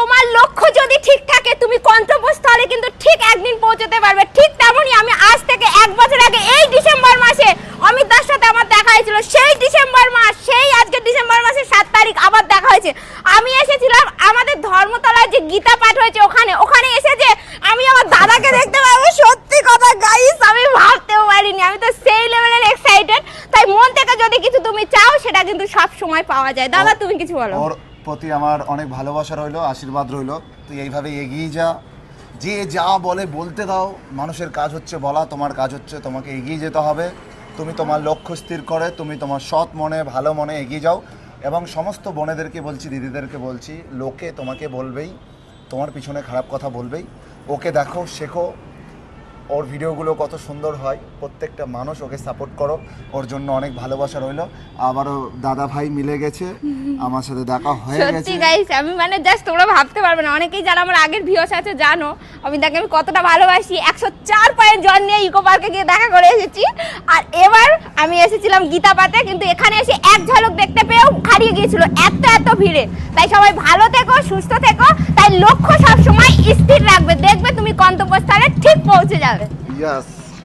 তোমার লক্ষ্য যদি ঠিক থাকে তুমি গন্তব্যস্থলে কিন্তু ঠিক একদিন পৌঁছতে পারবে। ঠিক তেমনই আমি আজ থেকে এক বছর আগে এই ডিসেম্বর মাসে অমিত দার সাথে আমার দেখা হয়েছিল। সেই ডিসেম্বর মাস সেই আজকে ডিসেম্বর মাসের সাত তারিখ আবার দেখা হয়েছে। আমি এসেছিলাম আমাদের ধর্মতলায় যে গীতা পাঠ হয়েছে ওখানে। ওখানে এসে যে আমি আমার দাদাকে দেখতে পাবো। সত্যি কথা গাইস আমি ভাবতেও পারিনি। আমি তো সেই লেভেলের এক্সাইটেড তাই মন থেকে যদি কিছু তুমি চাও সেটা কিন্তু সব সময় পাওয়া যায়। দাদা তুমি কিছু বলো। প্রতি আমার অনেক ভালোবাসা রইল, আশীর্বাদ রইল। তুই এইভাবে এগিয়ে যা। যে যা বলে বলতে দাও, মানুষের কাজ হচ্ছে বলা, তোমার কাজ হচ্ছে তোমাকে এগিয়ে যেতে হবে। তুমি তোমার লক্ষ্য স্থির করে, তুমি তোমার সৎ মনে, ভালো মনে এগিয়ে যাও। এবং সমস্ত বোনেদেরকে বলছি, দিদিদেরকে বলছি, লোকে তোমাকে বলবেই, তোমার পিছনে খারাপ কথা বলবেই। ওকে দেখো, শেখো ওর ভিডিওগুলো কত সুন্দর হয়। প্রত্যেকটা মানুষ ওকে সাপোর্ট করো। ওর জন্য অনেক ভালোবাসা রইল। আবারও দাদা ভাই মিলে গেছে। আমার সাথে দেখা হয়ে গেছে। সত্যি গাইস আমি মানে জাস্ট তোমরা ভাবতে পারবে না। অনেকেই যারা আমার আগের ভিউস আছে জানো। আমি তাকে আমি কতটা ভালোবাসি। একশো চার পয়েন্ট জন নিয়ে ইকো পার্কে গিয়ে দেখা করে এসেছি। আর এবার আমি এসেছিলাম গীতা পাতে কিন্তু এখানে এসে এক ঝলক দেখতে পেয়েও হারিয়ে গিয়েছিল। এত এত ভিড়ে। তাই সবাই ভালো থেকো সুস্থ থেকো। তাই লক্ষ্য সব সময় স্থির রাখবে দেখবে তুমি গন্তব্যস্থলে ঠিক পৌঁছে যাবে। ইয়াস